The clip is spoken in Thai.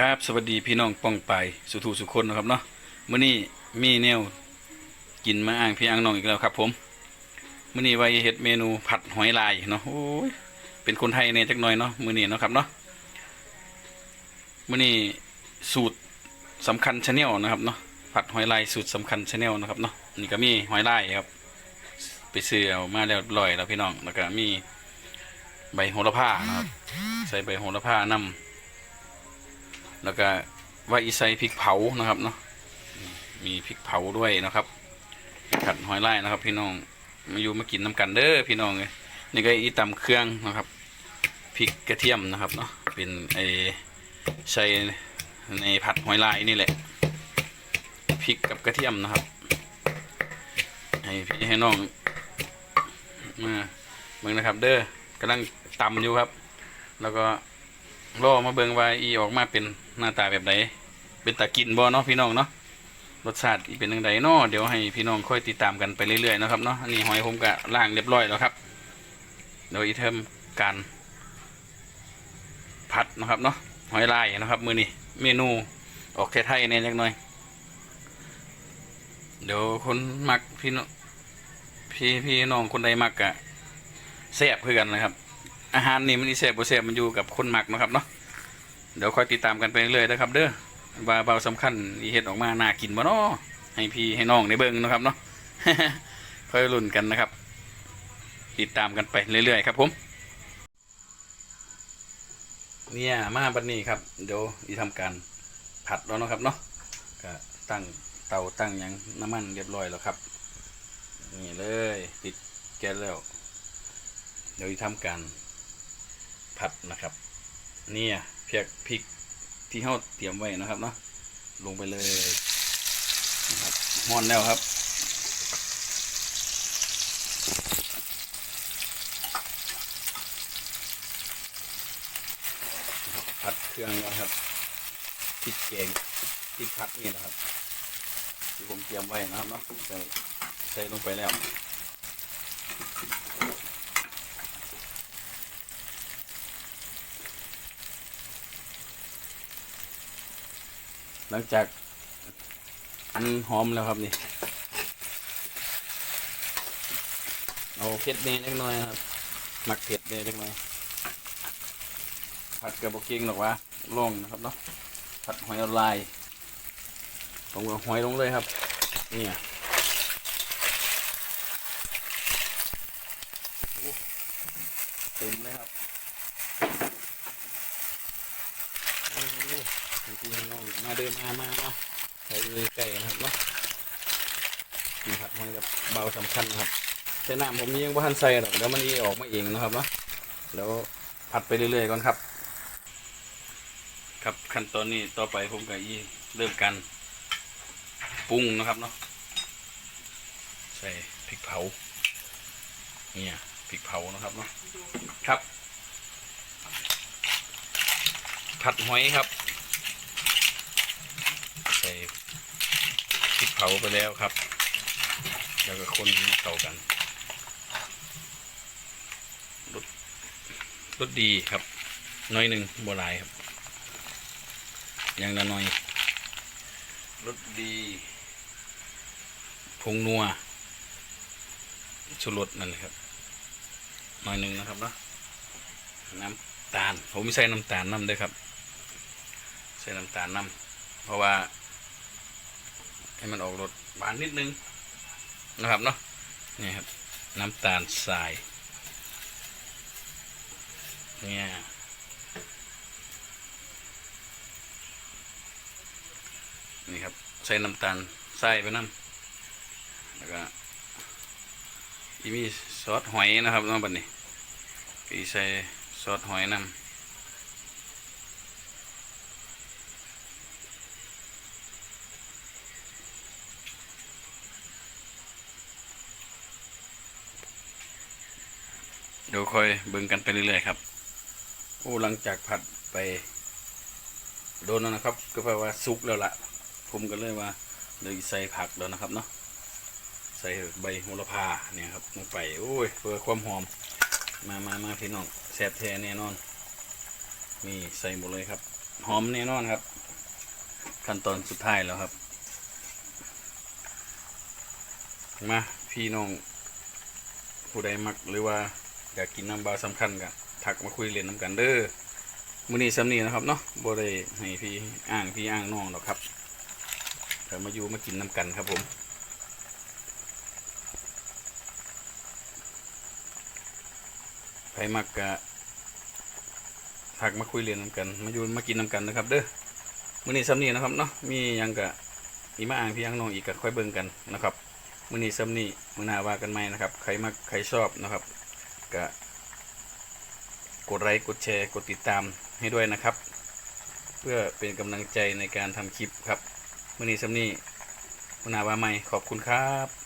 ครับ สวัสดีพี่น้องป้องไปสุถูสุคนนะครับเนาะมื้อนี้มีแนวกินมาอ้างพี่อ้างน้องอีกแล้วครับ ผมมื้อนี้ไว้เฮ็ดเมนูผัดหอยลายเนาะโอ้ยเป็นคนไทยเนี่ยจักหน่อยเนาะมื้อนี้เนาะครับเนาะมื้อนี้สูตรสำคัญชาแนลนะครับเนาะผัดหอยลายสูตรสำคัญชาแนลนะครับเนาะนี่ก็มีหอยลายครับ ไปซื้อเอามาแล้วลอยแล้วพี่น้องแล้วก็มีใบโหระพานะครับ ใส่ใบโหระพานำ แล้วก็ว่าอีไซพริกเผานะครับเนาะมีพริกเผาด้วยนะครับผัดหอยลายนะครับ พี่น้องมาอยู่มากินน้ำกันเด้อพี่น้องเลยนี่ก็อีตำเครื่องนะครับพริกกระเทียมนะครับเนาะเป็นไอใส่ในผัดหอยลายนี่แหละพริกกับกระเทียมนะครับ ให้พี่ให้น้องมาเบิ่งนะครับ เด้อกำลังตำอยู่ครับ แล้วก็ รอมาเบิงว่าอีออกมาเป็นหน้าตาแบบใดเป็นตากินบ่เนาะพี่น้องเนาะรสชาติเป็นจังไดเนาะเดี๋ยวให้พี่น้องค่อยติดตามกันไปเรื่อยๆนะครับเนาะอันนี้หอยผมก็ล้างเรียบร้อยแล้วครับเดี๋ยอีเทมการผัดนะครับเนาะหอยลายนะครับ มือนี้เมนูออกไทยๆเนี่ยจักหน่อย เดี๋ยวคนมักพี่น้องพี่พี่น้องคนใดมักกะแซ่บคือกันนะครับ อาหารนี่มันอีเสบบ่เสบมันอยู่กับคนหมักนะครับเนาะเดี๋ยวคอยติดตามกันไปเรื่อยๆนะครับ เด้อว่าเบาสำคัญอีเฮ็ดออกมาน่ากินบ่เนาะให้พี่ให้น้องได้เบิ่งนะครับเนาะคอยลุ้นกันนะครับ ติดตามกันไปเรื่อยๆครับ ผม เนี่ยมาบัดนี้ครับเดี๋ยวอีทำการผัดแล้วนะครับเนาะก็ตั้งเตาตั้งยังน้ำมันเรียบร้อยแล้วครับนี่เลยปิดแก๊สแล้ว เดี๋ยวจะทำการ ผัดนะครับ เนี่ยเพียกพริกที่เขาเตรียมไว้นะครับเนาะลงไปเลยนะครับห้อนแล้วครับผัดเครื่องแล้วครับพริกแกงพริกผัดนี่นะครับที่ผมเตรียมไว้นะครับเนาะใส่ใส่ลงไปแล้ว หลังจากอันหอมแล้วครับนี่เอาเผ็ดเน่เล็กน้อยครับหมักเผ็ดเน่เล็กน้อยผัดกับบกิ้งหรอกวะลงนะครับเนาะผัดหอยออนไลน์ลงหอยลงเลยครับนี่เต็มเลยครับ โอ้ พี่น้องมาเดินมามามาใส่เลยไก่นะครับเนาะผัดหอยกับเบาสำคัญครับแต่น้ำผมยังไม่ทันใส่หรอกเดี๋ยวมันอีออกมาเองนะครับเนาะแล้วผัดไปเรื่อยๆก่อนครับ ครับขั้นตอนนี้ต่อไปผมกับอีเริ่มกันปรุงนะครับเนาะใส่พริกเผาเนี่ยพริกเผานะครับเนาะครับ ผัดหอยครับ ใส่ พริกเผาไปแล้วครับ แล้วก็คนให้เข้ากันรสรสดีครับหน้อยหนึ่งโบรายครับอย่างละหน้อยรสดีผงนัวชูรสนั่นแหละครับหน้อยหนึ่งนะครับเนาะน้ำตาล ผมไม่ใส่น้ำตาลน้ำด้วยครับ ใส่น้ำตาลน้ำเพราะว่า ให้มันออกรสหวานนิดนึงนะครับเนาะนี่ครับ น้ำตาลทรายเนี่ยนี่ครับใส่น้ำตาลทรายไปน้ำแล้วก็อีมีซอสหอยนะครับน้องบัดนี้อีใส่ซอสหอยน้ำ เดี๋ยวค่อยเบิ่งกันไปเรื่อยๆครับโอ้หลังจากผัดไป โดนแล้วนะครับ ก็แปลว่าสุกแล้วล่ะผมก็เลยว่าเลยใส่ผักแล้วนะครับเนาะใส่ใบโหระพาเนี่ยครับลงไปโอ้ยเพื่อความหอมมามามาพี่น้องแซ่บแท้แน่นอนนี่ใส่หมดเลยครับ หอมแน่นอนครับ ขั้นตอนสุดท้ายแล้วครับ มาพี่น้องผู้ใดมักหรือว่า อยากกินน้ำบาสำคัญก็ทักมาคุยเล่นน้ำกันเด้อมื้อนี้ซ้ำนี้นะครับเนาะบ่ได้ให้พี่อ้างพี่อ้างน้องหรอกครับเดี๋ยวมาอยู่มากินน้ำกันครับผมใครมักกะทักมาคุยเรียนนำกัน มาอยู่มากินน้ำกันนะครับ เด้อมื้อนี้ซ้ำนี้นะครับเนาะมียังกะมีมาอ่างพี่ยังน้องอีกก็ค่อยเบิ่งกันนะครับมื้อนี้ซ้ำนี้มื้อหน้าว่ากันใหม่นะครับใครมักใครชอบนะครับ ก็กดไลค์กดแชร์กดติดตามให้ด้วยนะครับ เพื่อเป็นกำลังใจในการทำคลิปครับมื้อนี้ซ้ำนี่คุณอหน้าวาใหม่ขอบคุณครับ